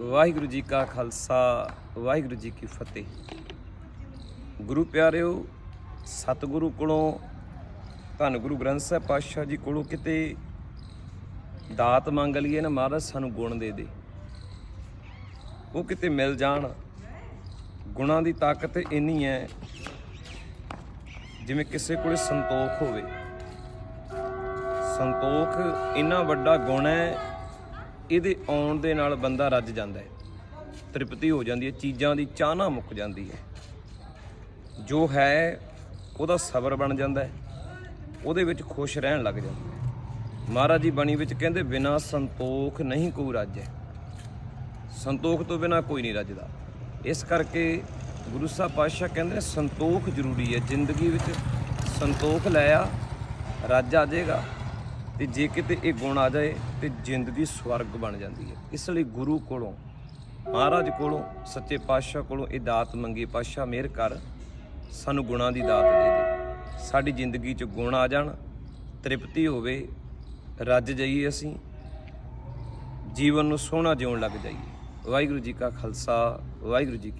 ਵਾਹਿਗੁਰੂ ਜੀ ਕਾ ਖਾਲਸਾ, ਵਾਹਿਗੁਰੂ ਜੀ ਕੀ ਫਤਿਹ। ਗੁਰੂ ਪਿਆਰਿਓ, ਸਤਿਗੁਰੂ ਕੋਲੋਂ, ਧੰਨ ਗੁਰੂ ਗ੍ਰੰਥ ਸਾਹਿਬ ਪਾਤਸ਼ਾਹ ਜੀ ਕੋਲੋਂ ਕਿਤੇ ਦਾਤ ਮੰਗ ਲਈਏ ਨਾ ਮਹਾਰਾਜ, ਸਾਨੂੰ ਗੁਣ ਦੇ ਦੇ। ਉਹ ਕਿਤੇ ਮਿਲ ਜਾਣ, ਗੁਣਾਂ ਦੀ ਤਾਕਤ ਇੰਨੀ ਹੈ, ਜਿਵੇਂ ਕਿਸੇ ਕੋਲੇ ਸੰਤੋਖ ਹੋਵੇ। ਸੰਤੋਖ ਇੰਨਾ ਵੱਡਾ ਗੁਣ ਹੈ ਇਹਦੇ ਆਉਣ ਦੇ ਨਾਲ ਬੰਦਾ ਰੱਜ ਜਾਂਦਾ ਹੈ। ਤ੍ਰਿਪਤੀ ਹੋ ਜਾਂਦੀ ਹੈ, ਚੀਜ਼ਾਂ ਦੀ ਚਾਹਨਾ ਮੁੱਕ ਜਾਂਦੀ ਹੈ। ਜੋ ਹੈ, ਉਹਦਾ ਸਬਰ ਬਣ ਜਾਂਦਾ ਹੈ। ਉਹਦੇ ਵਿੱਚ ਖੁਸ਼ ਰਹਿਣ ਲੱਗ ਜਾਂਦਾ ਹੈ। ਮਹਾਰਾਜ ਜੀ ਬਾਣੀ ਵਿੱਚ ਕਹਿੰਦੇ, ਬਿਨਾ ਸੰਤੋਖ ਨਹੀਂ ਕੋਈ ਰੱਜ। ਸੰਤੋਖ ਤੋਂ ਬਿਨਾ ਕੋਈ ਨਹੀਂ ਰੱਜਦਾ। ਇਸ ਕਰਕੇ ਗੁਰੂ ਸਾਹਿਬ ਪਾਤਸ਼ਾਹ ਕਹਿੰਦੇ ਨੇ, ਸੰਤੋਖ ਜ਼ਰੂਰੀ ਹੈ। ਜ਼ਿੰਦਗੀ ਵਿੱਚ ਸੰਤੋਖ ਲੈ ਆ, ਰੱਜ ਆ ਜਾਏਗਾ। ਤੇ ਜੇ ਕਿਤੇ ਇਹ ਗੁਣ ਆ ਜਾਏ ਤੇ ਜ਼ਿੰਦਗੀ ਸਵਰਗ ਬਣ ਜਾਂਦੀ ਹੈ। ਇਸ ਲਈ ਗੁਰੂ ਕੋਲੋਂ, ਮਹਾਰਾਜ ਕੋਲੋਂ, ਸੱਚੇ ਪਾਤਸ਼ਾਹ ਕੋਲੋਂ ਇਹ ਦਾਤ ਮੰਗੀ, ਪਾਤਸ਼ਾਹ ਮਿਹਰ ਕਰ, ਸਾਨੂੰ ਗੁਣਾਂ ਦੀ ਦਾਤ ਦੇ ਦੇ। ਸਾਡੀ ਜ਼ਿੰਦਗੀ 'ਚ ਗੁਣ ਆ ਜਾਣ, ਤ੍ਰਿਪਤੀ ਹੋਵੇ, ਰੱਜ ਜਾਈਏ ਅਸੀਂ, ਜੀਵਨ ਨੂੰ ਸੋਹਣਾ ਜਿਉਣ ਲੱਗ ਜਾਈਏ। ਵਾਹਿਗੁਰੂ ਜੀ ਕਾ ਖਾਲਸਾ, ਵਾਹਿਗੁਰੂ ਜੀ